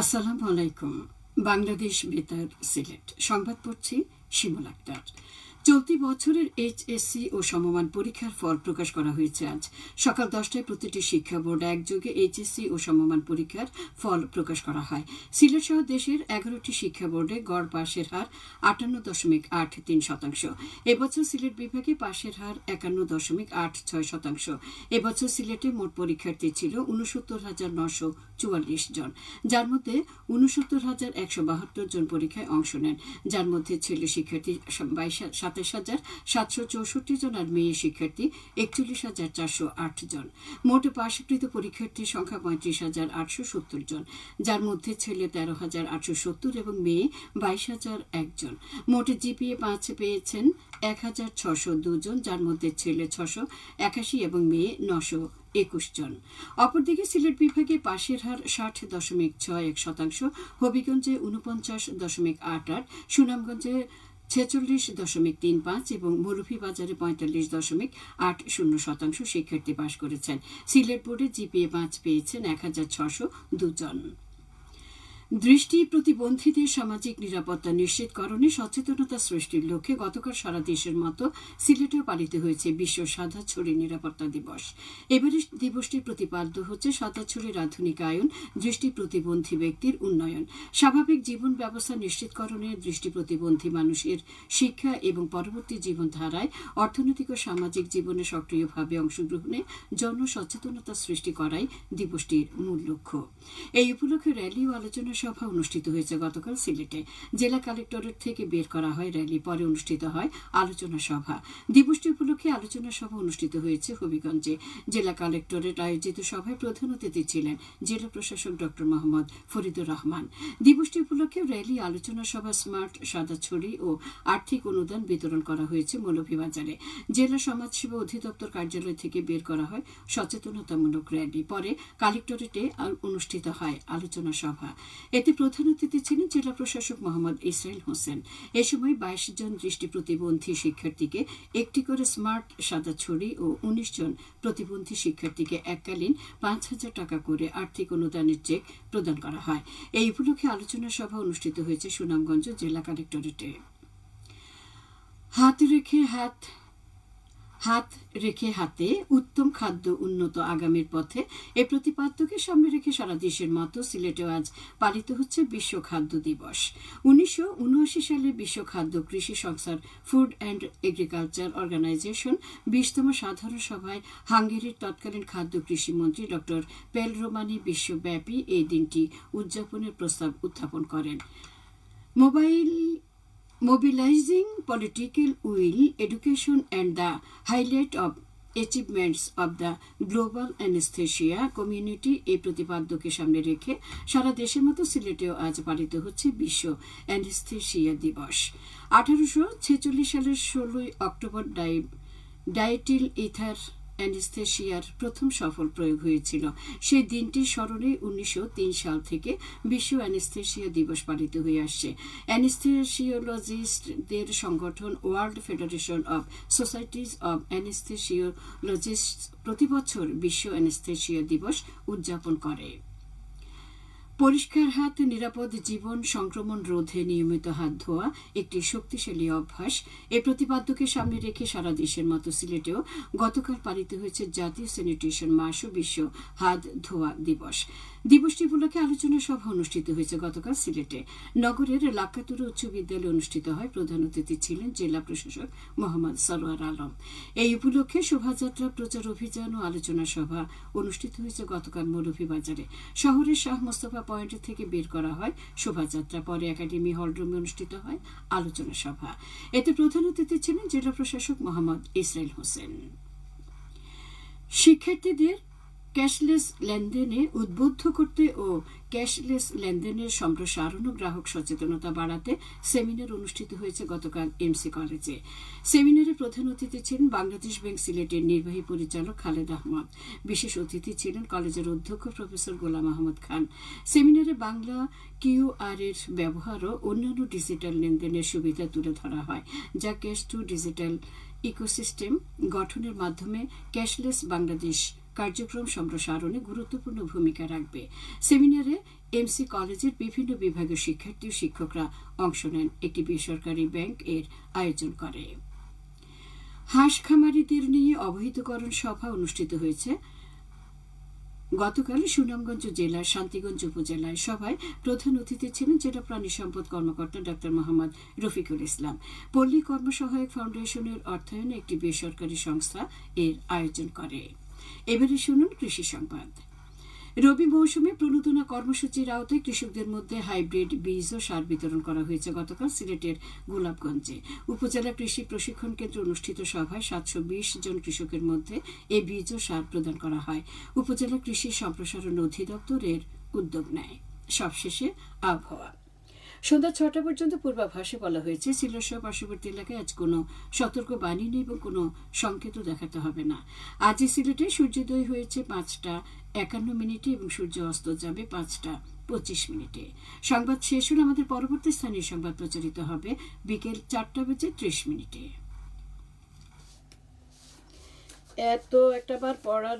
আসসালামু আলাইকুম বাংলাদেশ বেতার সিলেট। সংবাদ পড়ছি শিমুল আক্তার। চলতি বছরের এইচএসসি ও সমমান পরীক্ষার ফল প্রকাশ করা হয়েছে আজ। সকাল দশটায় প্রতিটি শিক্ষা বোর্ড একযোগে এইচএসসি ও সমমান পরীক্ষার ফল প্রকাশ করা হয়। সিলেট সহ দেশের এগারোটি শিক্ষা বোর্ডে গড় পাশের হার আটান্ন দশমিক আট তিন শতাংশ। এবছর সিলেট বিভাগে পাশের হার একান্ন দশমিক আট ছয় শতাংশ। এবছর সিলেটে মোট পরীক্ষার্থী ছিল উনসত্তর হাজার নশো চুয়াল্লিশ জন। যার মধ্যে উনসত্তর হাজার একশো বাহাত্তর জন পরীক্ষায় অংশ নেন। যার মধ্যে ছেলে শিক্ষার্থী বাইশ সাতাশ হাজার সাতশো চৌষট্টি জন আর মেয়ে শিক্ষার্থী, একচল্লিশ হাজার চারশো আট জন। মোট পাশকৃত পরীক্ষার্থীর সংখ্যা পঁয়ত্রিশ হাজার আটশো সত্তর জন, যার মধ্যে ছেলে তেরো হাজার আটশো সত্তর এবং মেয়ে বাইশ হাজার একজন মোট জিপিএ পাঁচ পেয়েছেন এক হাজার ছশো দুজন যার মধ্যে ছেলে ছশো একাশি এবং মেয়ে নশো একুশ জন। অপরদিকে সিলেট বিভাগে পাশের হার ষাট দশমিক ছয় এক শতাংশ, হবিগঞ্জে উনপঞ্চাশ দশমিক আট আট, সুনামগঞ্জে ছেচল্লিশ দশমিক তিন পাঁচ এবং মৌলভীবাজারে পঁয়তাল্লিশ দশমিক আট শূন্য শতাংশ শিক্ষার্থী পাশ করেছেন। সিলেট বোর্ডে জিপিএ পাঁচ পেয়েছেন এক হাজার ছশো দুজন। দৃষ্টি প্রতিবন্ধীদের সামাজিক নিরাপত্তা নিশ্চিতকরণে সচেতনতা সৃষ্টির লক্ষ্যে গতকাল সারা দেশের মতো সিলেটেও পালিত হয়েছে বিশ্ব সাদা ছড়ি নিরাপত্তা দিবস। এবারে দিবসটির প্রতিপাদ্য হচ্ছে সাদা ছড়ির আধুনিকায়ন, দৃষ্টি প্রতিবন্ধী ব্যক্তির উন্নয়ন। স্বাভাবিক জীবন ব্যবস্থা নিশ্চিতকরণে দৃষ্টি প্রতিবন্ধী মানুষের শিক্ষা এবং পরবর্তী জীবনধারায় অর্থনৈতিক ও সামাজিক জীবনে সক্রিয়ভাবে অংশগ্রহণে জনসচেতনতা সৃষ্টি করাই দিবসটির মূল লক্ষ্য। এই উপলক্ষে র্যালি ও আলোচনা সভা অনুষ্ঠিত হয়েছে গতকাল সিলেটে। জেলা কালেক্টরেট থেকে বের করা হয় র্যালি, পরে অনুষ্ঠিত হয় আলোচনা সভা। দিবসটি উপলক্ষে আলোচনা সভা অনুষ্ঠিত হয়েছে হবিগঞ্জে। জেলা কালেক্টরেট আয়োজিত সভায় প্রধান অতিথি ছিলেন জেলা প্রশাসক ডক্টর মোহাম্মদ ফরিদুর রহমান। দিবসটি উপলক্ষে র্যালি, আলোচনা সভা, স্মার্ট সাদা ছড়ি ও আর্থিক অনুদান বিতরণ করা হয়েছে মৌলভীবাজারে। জেলা সমাজসেবা অধিদপ্তর কার্যালয় থেকে বের করা হয় সচেতনতামূলক র্যালি, পরে কালেক্টরেটে অনুষ্ঠিত হয় আলোচনা সভা। এতে প্রধান অতিথি ছিলেন জেলা প্রশাসক মোহাম্মদ ইসরাইল হোসেন। এ সময় বাইশ জন দৃষ্টি প্রতিবন্ধী শিক্ষার্থীকে, একটি করে স্মার্ট সাদা ছড়ি ও উনিশ জন প্রতিবন্ধী শিক্ষার্থীকে এককালীন পাঁচ হাজার টাকা করে আর্থিক অনুদানের চেক প্রদান করা হয়। এই উপলক্ষে আলোচনা সভা অনুষ্ঠিত হয়েছে সুনামগঞ্জ জেলা কালেক্টরেটে। হাত রেখে হাত হাত রেখে হাতে উত্তম খাদ্য উন্নত আগামীর পথে এ প্রতিপাদ্যকে সামনে রেখে সারা দেশের মতো সিলেটেও আজ পালিত হচ্ছে বিশ্ব খাদ্য দিবস। উনিশশো উনআশি সালে বিশ্ব খাদ্য কৃষি সংস্থার ফুড অ্যান্ড এগ্রিকালচার অর্গানাইজেশন বিশতম সাধারণ সভায় হাঙ্গেরির তৎকালীন খাদ্য কৃষি মন্ত্রী ডক্টর পেল রোমানি বিশ্বব্যাপী এই দিনটি উদযাপনের প্রস্তাব উত্থাপন করেন। Mobile mobilizing political will, education, and the highlight of achievements of the global anesthesia community এই প্রতিপাদ্যকে সামনে রেখে সারা দেশের মতো সিলেটেও আজ পালিত হচ্ছে বিশ্ব অ্যানেস্থেশিয়া দিবস আঠারোশো ছেচল্লিশ সালের ষোলোই অক্টোবর ডাই ডাইটিল ইথার অ্যানেস্থেশিয়ার প্রথম সফল প্রয়োগ হয়েছিল। সেই দিনটি স্মরণে উনিশশো তিন সাল থেকে বিশ্ব অ্যানেস্থেশিয়া দিবস পালিত হয়ে আসছে। অ্যানেস্থেশিওলজিস্টদের সংগঠন world federation of societies of anaesthesiologist প্রতি বছর বিশ্ব অ্যানেস্থেশিয়া দিবস উদযাপন করে। পরিষ্কার হাত, নিরাপদ জীবন, সংক্রমণ রোধে নিয়মিত হাত ধোয়া একটি শক্তিশালী অভ্যাস। এ প্রতিপাদ্যকে সামনে রেখে সারা দেশের মতো সিলেটেও গতকাল পালিত হয়েছে জাতীয় স্যানিটেশন মাস ও বিশ্ব হাত ধোয়া দিবস। দিবসটি উপলক্ষে আলোচনা সভা অনুষ্ঠিত হয়েছে গতকাল সিলেটে। নগরের লাক্কাতুর উচ্চ বিদ্যালয়ে অনুষ্ঠিত হয় প্রধান অতিথি ছিলেন জেলা প্রশাসক মোহাম্মদ সরোয়ার আলম। এই উপলক্ষে শোভাযাত্রা, প্রচার অভিযান ও আলোচনা সভা অনুষ্ঠিত হয়েছে গতকাল মৌলভীবাজারে। শহরের শাহ মোস্তফা পয়েন্ট থেকে বের করা হয়। শোভাযাত্রা পরে একাডেমি হলরুমে অনুষ্ঠিত হয় আলোচনা সভা। এতে প্রধান অতিথি ছিলেন জেলা প্রশাসক মোহাম্মদ ইসরাইল হোসেন। শিক্ষার্থীদের ক্যাশলেস লেনদেনে উদ্বুদ্ধ করতে ও ক্যাশলেস লেনদেনের সম্প্রসারণ ও গ্রাহক সচেতনতা বাড়াতে সেমিনার অনুষ্ঠিত হয়েছে গতকাল এমসি কলেজে। সেমিনারে প্রধান অতিথি ছিলেন বাংলাদেশ ব্যাংক সিলেটের নির্বাহী পরিচালক খালেদ আহমদ। বিশেষ অতিথি ছিলেন কলেজের অধ্যক্ষ প্রফেসর গোলাম আহমদ খান। সেমিনারে বাংলা কিউআর এর ব্যবহার ও অন্যান্য ডিজিটাল লেনদেনের সুবিধা তুলে ধরা হয়, যা ক্যাশ টু ডিজিটাল ইকোসিস্টেম গঠনের মাধ্যমে ক্যাশলেস বাংলাদেশ কার্যক্রম সম্প্রসারণে গুরুত্বপূর্ণ ভূমিকা রাখবে। সেমিনারে এমসি কলেজের বিভিন্ন বিভাগের শিক্ষার্থী ও শিক্ষকরা অংশ নেন। একটি বেসরকারি ব্যাংক এর আয়োজন করে। হাঁস খামারিদের নিয়ে অবহিতকরণ সভা অনুষ্ঠিত হয়েছে। গতকাল সুনামগঞ্জ জেলার শান্তিগঞ্জ উপজেলায় সভায় প্রধান অতিথি ছিলেন জেলা প্রাণী সম্পদ কর্মকর্তা ডাক্তার মোহাম্মদ রফিকুল ইসলাম। পল্লী কর্মসহায়ক ফাউন্ডেশনের অর্থায়নে একটি বেসরকারি সংস্থা এর আয়োজন করে। এবারে শুনুন কৃষি সংবাদ। রবি মৌসুমে প্রণোদনা কর্মসূচির আওতায় কৃষকদের মধ্যে হাইব্রিড বীজ ও সার বিতরণ করা হয়েছে গতকাল সিলেটের গোলাপগঞ্জে। উপজেলা কৃষি প্রশিক্ষণ কেন্দ্রে অনুষ্ঠিত সভায় সাতশো বিশ জন কৃষকের মধ্যে এই বীজ ও সার প্রদান করা হয়। উপজেলা কৃষি সম্প্রসারণ অধিদপ্তরের উদ্যোগ নেয়। সবশেষে আবহাওয়া। সন্ধ্যা ছটা পর্যন্ত পূর্বাভাসে বলা হয়েছে সিলেট সহ পার্শ্ববর্তী এলাকায় আজ কোনো সতর্ক বাণী নেই এবং কোনো সংকেতও দেখাতে হবে না। আজ সিলেটে সূর্যোদয় হয়েছে পাঁচটা একান্ন মিনিটে এবং সূর্য অস্ত যাবে পাঁচটা পঁচিশ মিনিটে। সংবাদ শেষ হলে আমাদের পরবর্তী স্থানীয় সংবাদ প্রচারিত হবে বিকেল চারটা বেজে ত্রিশ মিনিটে। এত একটা বার পড়ার